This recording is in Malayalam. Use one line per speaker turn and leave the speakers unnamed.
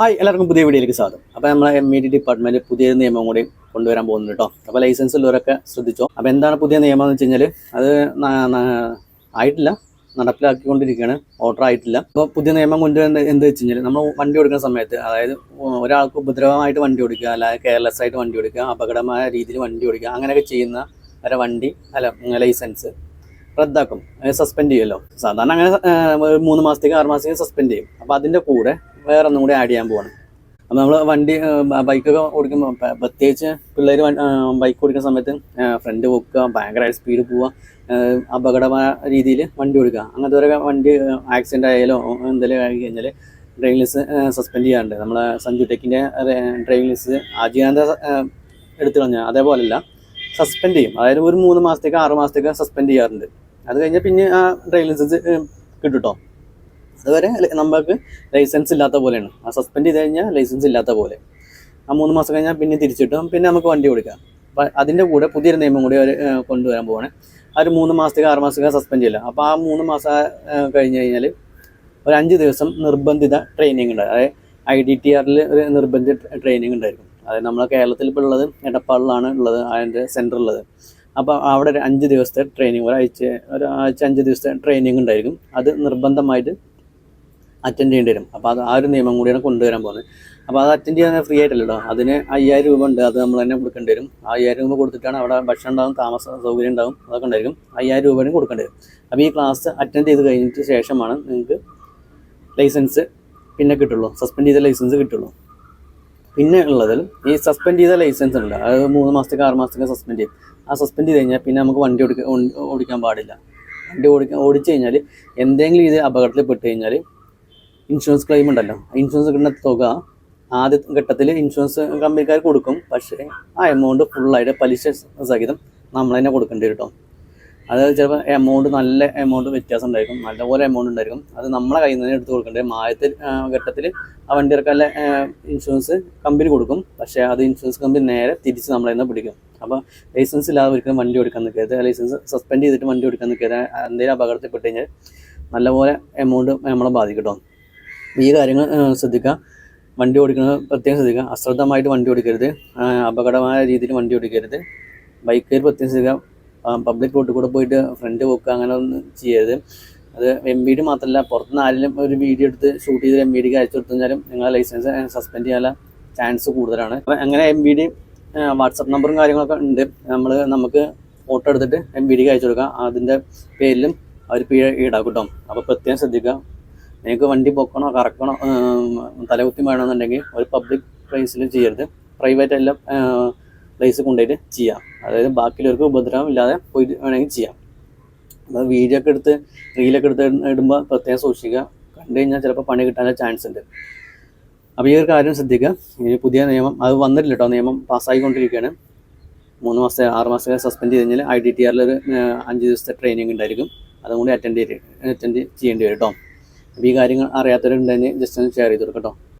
ഹായ് എല്ലാവർക്കും പുതിയ വീഡിയോയിലേക്ക് സ്വാഗതം. അപ്പോൾ നമ്മളെ എം ഇ ഡി ഡിപ്പാർട്ട്മെന്റ് പുതിയ നിയമം കൂടി കൊണ്ടുവരാൻ പോകുന്നുണ്ട് കേട്ടോ അപ്പോൾ ലൈസൻസ് ഉള്ളവരൊക്കെ ശ്രദ്ധിച്ചോ. അപ്പോൾ എന്താണ് പുതിയ നിയമം എന്ന് വെച്ച് കഴിഞ്ഞാൽ അത് ആയിട്ടില്ല. നടപ്പിലാക്കിക്കൊണ്ടിരിക്കുകയാണ്. ഓർഡർ ആയിട്ടില്ല. അപ്പോൾ പുതിയ നിയമം കൊണ്ടുവരുന്നത് എന്ത് വെച്ച് കഴിഞ്ഞാൽ നമ്മൾ വണ്ടി ഓടിക്കുന്ന സമയത്ത് അതായത് ഒരാൾക്ക് ഉപദ്രവമായിട്ട് വണ്ടി ഓടിക്കുക അല്ലാതെ കെയർലെസ് ആയിട്ട് വണ്ടി ഓടിക്കുക അപകടമായ രീതിയിൽ വണ്ടി ഓടിക്കുക അങ്ങനെയൊക്കെ ചെയ്യുന്ന വരെ വണ്ടി അല്ല ലൈസൻസ് റദ്ദാക്കും. സസ്പെൻഡ് ചെയ്യുമല്ലോ. സാധാരണ അങ്ങനെ മൂന്ന് മാസത്തേക്ക് ആറ് മാസത്തേക്ക് സസ്പെൻഡ് ചെയ്യും. അപ്പോൾ അതിന്റെ കൂടെ വേറെ ഒന്നും കൂടി ആഡ് ചെയ്യാൻ പോവാണ്. അപ്പോൾ നമ്മൾ വണ്ടി ബൈക്കൊക്കെ ഓടിക്കുമ്പോൾ പ്രത്യേകിച്ച് പിള്ളേർ ബൈക്ക് ഓടിക്കുന്ന സമയത്ത് ഫ്രണ്ട് പൊക്കുക ഭയങ്കരമായിട്ട് സ്പീഡ് പോവുക അപകടമായ രീതിയിൽ വണ്ടി ഓടിക്കുക. അങ്ങനത്തെ ഒരു വണ്ടി ആക്സിഡന്റ് ആയാലോ എന്തെങ്കിലും ആയി കഴിഞ്ഞാൽ ഡ്രൈവിംഗ് ലിസ് സസ്പെൻഡ് ചെയ്യാറുണ്ട്. നമ്മളെ സഞ്ജു ടെക്കിന്റെ ഡ്രൈവിംഗ് ലിസ് ആജീവനാന്ത എടുത്തു കളഞ്ഞാൽ അതേപോലെയല്ല സസ്പെൻഡ് ചെയ്യും. അതായത് ഒരു മൂന്ന് മാസത്തേക്ക് ആറ് മാസത്തേക്ക് സസ്പെൻഡ് ചെയ്യാറുണ്ട്. അത് കഴിഞ്ഞാൽ പിന്നെ ആ ഡ്രൈവിംഗ് ലൈസൻസ് കിട്ടും കേട്ടോ അതുവരെ നമ്മൾക്ക് ലൈസൻസ് ഇല്ലാത്ത പോലെയാണ്. ആ സസ്പെൻഡ് ചെയ്ത് കഴിഞ്ഞാൽ ലൈസൻസ് ഇല്ലാത്ത പോലെ. ആ മൂന്ന് മാസം കഴിഞ്ഞാൽ പിന്നെ തിരിച്ചിട്ടും പിന്നെ നമുക്ക് വണ്ടി കൊടുക്കാം. അപ്പം അതിന്റെ കൂടെ പുതിയൊരു നിയമം കൂടി അവർ കൊണ്ടുവരാൻ പോവാണ്. ആ ഒരു മൂന്ന് മാസത്തേക്ക് ആറ് മാസത്തേക്ക് സസ്പെൻഡ് ചെയ്യില്ല. അപ്പോൾ ആ മൂന്ന് മാസം കഴിഞ്ഞ് കഴിഞ്ഞാൽ ഒരു അഞ്ച് ദിവസം നിർബന്ധിത ട്രെയിനിങ് ഉണ്ട്. അതായത് ഐ ഡി ടി ആറിൽ ഒരു നിർബന്ധിത ട്രെയിനിങ് ഉണ്ടായിരിക്കും. അതായത് നമ്മളെ കേരളത്തിൽ ഇപ്പോൾ ഉള്ളത് എടപ്പാളിലാണ് ഉള്ളത് അതിന്റെ സെന്റർ ഉള്ളത്. അപ്പോൾ അവിടെ ഒരു അഞ്ച് ദിവസത്തെ ട്രെയിനിങ് ഒരാഴ്ച ഒരാഴ്ച അഞ്ച് ദിവസത്തെ ട്രെയിനിങ് ഉണ്ടായിരിക്കും. അത് നിർബന്ധമായിട്ട് അറ്റൻഡ് ചെയ്യേണ്ടി വരും. അപ്പോൾ അത് ആ ഒരു നിയമം കൂടിയാണ് കൊണ്ടുവരാൻ പോകുന്നത്. അപ്പോൾ അത് അറ്റൻഡ് ചെയ്യാൻ ഫ്രീ ആയിട്ടല്ലോ അതിന് അയ്യായിരം രൂപ ഉണ്ട്. അത് നമ്മൾ തന്നെ കൊടുക്കേണ്ടി വരും. അയ്യായിരം രൂപ കൊടുത്തിട്ടാണ് അവിടെ ഭക്ഷണം ഉണ്ടാകും താമസ സൗകര്യം ഉണ്ടാകും അതൊക്കെ ഉണ്ടായിരിക്കും. അയ്യായിരം രൂപയും കൊടുക്കേണ്ടി വരും. അപ്പോൾ ഈ ക്ലാസ് അറ്റൻഡ് ചെയ്ത് കഴിഞ്ഞിട്ട് ശേഷമാണ് നിങ്ങൾക്ക് ലൈസൻസ് പിന്നെ കിട്ടുള്ളൂ. സസ്പെൻഡ് ചെയ്ത ലൈസൻസ് കിട്ടുള്ളൂ. പിന്നെ ഉള്ളതിൽ ഈ സസ്പെൻഡ് ചെയ്ത ലൈസൻസ് ഉണ്ട്. അത് മൂന്ന് മാസത്തേക്ക് ആറ് മാസത്തേക്ക് സസ്പെൻഡ് ചെയ്യും. ആ സസ്പെൻഡ് ചെയ്ത് കഴിഞ്ഞാൽ പിന്നെ നമുക്ക് വണ്ടി ഓടിക്കാൻ ഓടിക്കാൻ പാടില്ല. വണ്ടി ഓടിക്കാൻ ഓടിച്ചു കഴിഞ്ഞാൽ എന്തെങ്കിലും ഇത് അപകടത്തിൽ പെട്ട് കഴിഞ്ഞാൽ ഇൻഷുറൻസ് ക്ലെയിം ഉണ്ടല്ലോ. ഇൻഷുറൻസ് കിട്ടുന്ന തുക ആദ്യ ഘട്ടത്തിൽ ഇൻഷുറൻസ് കമ്പനിക്കാർ കൊടുക്കും. പക്ഷേ ആ എമൗണ്ട് ഫുള്ളായിട്ട് പലിശ സഹിതം നമ്മൾ തന്നെ കൊടുക്കേണ്ടി കേട്ടോ അത് ചിലപ്പോൾ എമൗണ്ട് നല്ല എമൗണ്ട് വ്യത്യാസം ഉണ്ടായിരിക്കും. നല്ലപോലെ എമൗണ്ട് ഉണ്ടായിരിക്കും. അത് നമ്മളെ കയ്യിൽ നിന്ന് എടുത്ത് കൊടുക്കേണ്ടത് മായത്തിൽ ഘട്ടത്തിൽ ആ വണ്ടി ഇറക്കാനുള്ള ഇൻഷുറൻസ് കമ്പനി കൊടുക്കും. പക്ഷേ അത് ഇൻഷുറൻസ് കമ്പനി നേരെ തിരിച്ച് നമ്മളെ തന്നെ പിടിക്കും. അപ്പോൾ ലൈസൻസ് ഇല്ലാതെ ഒരിക്കലും വണ്ടി എടുക്കാൻ നിൽക്കരുത്. ലൈസൻസ് സസ്പെൻഡ് ചെയ്തിട്ട് വണ്ടി എടുക്കാൻ നിൽക്കരുത്. എന്തെങ്കിലും അപകടത്തിൽപ്പെട്ട് കഴിഞ്ഞാൽ നല്ലപോലെ എമൗണ്ട് നമ്മളെ ബാധിക്കും കേട്ടോ ഈ കാര്യങ്ങൾ ശ്രദ്ധിക്കുക. വണ്ടി ഓടിക്കുന്നത് പ്രത്യേകം ശ്രദ്ധിക്കുക. അശ്രദ്ധമായിട്ട് വണ്ടി ഓടിക്കരുത്. അപകടമായ രീതിയിൽ വണ്ടി ഓടിക്കരുത്. ബൈക്കിൽ പ്രത്യേകം ശ്രദ്ധിക്കുക. പബ്ലിക് റോഡിൽ കൂടെ പോയിട്ട് ഫ്രണ്ട് പോക്കുക അങ്ങനെ ഒന്നും ചെയ്യരുത്. അത് എം ബി ഡി മാത്രമല്ല പുറത്തുനിന്ന് ആരെങ്കിലും ഒരു വീഡിയോ എടുത്ത് ഷൂട്ട് ചെയ്ത് എം ബി ഡിക്ക് അയച്ചു കൊടുത്തുകഴിഞ്ഞാലും നിങ്ങളെ ലൈസൻസ് സസ്പെൻഡ് ചെയ്യാനുള്ള ചാൻസ് കൂടുതലാണ്. അപ്പം അങ്ങനെ എം ബി ഡി വാട്സപ്പ് നമ്പറും കാര്യങ്ങളൊക്കെ ഉണ്ട്. നമ്മൾ നമുക്ക് ഫോട്ടോ എടുത്തിട്ട് എം ബി ഡിക്ക് അയച്ചു കൊടുക്കാം അതിന്റെ പേരിലും അവർ പിഴ ഈടാക്കും കേട്ടോ അപ്പോൾ പ്രത്യേകം ശ്രദ്ധിക്കുക. നിങ്ങൾക്ക് വണ്ടി പൊക്കണോ കറക്കണോ തലകുത്തി വേണമെന്നുണ്ടെങ്കിൽ ഒരു പബ്ലിക് പ്ലേസിൽ ചെയ്യരുത്. പ്രൈവറ്റ് എല്ലാം പ്ലേസ് കൊണ്ടുപോയിട്ട് ചെയ്യാം. അതായത് ബാക്കിയുള്ളവർക്ക് ഉപദ്രവം ഇല്ലാതെ പോയിട്ട് വേണമെങ്കിൽ ചെയ്യാം. അപ്പോൾ വീഡിയോ ഒക്കെ എടുത്ത് റീലൊക്കെ എടുത്ത് ഇടുമ്പോൾ പ്രത്യേകം സൂക്ഷിക്കുക. കണ്ടു കഴിഞ്ഞാൽ ചിലപ്പോൾ പണി കിട്ടാനുള്ള ചാൻസ് ഉണ്ട്. അപ്പോൾ ഈ ഒരു കാര്യം ശ്രദ്ധിക്കുക. ഇനി പുതിയ നിയമം അത് വന്നിട്ടില്ല കേട്ടോ നിയമം പാസ്സായിക്കൊണ്ടിരിക്കുകയാണ്. മൂന്ന് മാസത്തെ ആറ് മാസത്തെ സസ്പെൻഡ് ചെയ്ത് കഴിഞ്ഞാൽ ഐ ഡി ടി ആറിൽ ഒരു അഞ്ച് ദിവസത്തെ ട്രെയിനിങ് ഉണ്ടായിരിക്കും. അതും കൂടി അറ്റൻഡ് ചെയ്ത് അറ്റൻഡ് ചെയ്യേണ്ടി വരും കേട്ടോ അപ്പോൾ ഈ കാര്യങ്ങൾ അറിയാത്തവരുണ്ടെങ്കിൽ ജസ്റ്റ് ഒന്ന് ഷെയർ ചെയ്ത് കൊടുക്കാം കേട്ടോ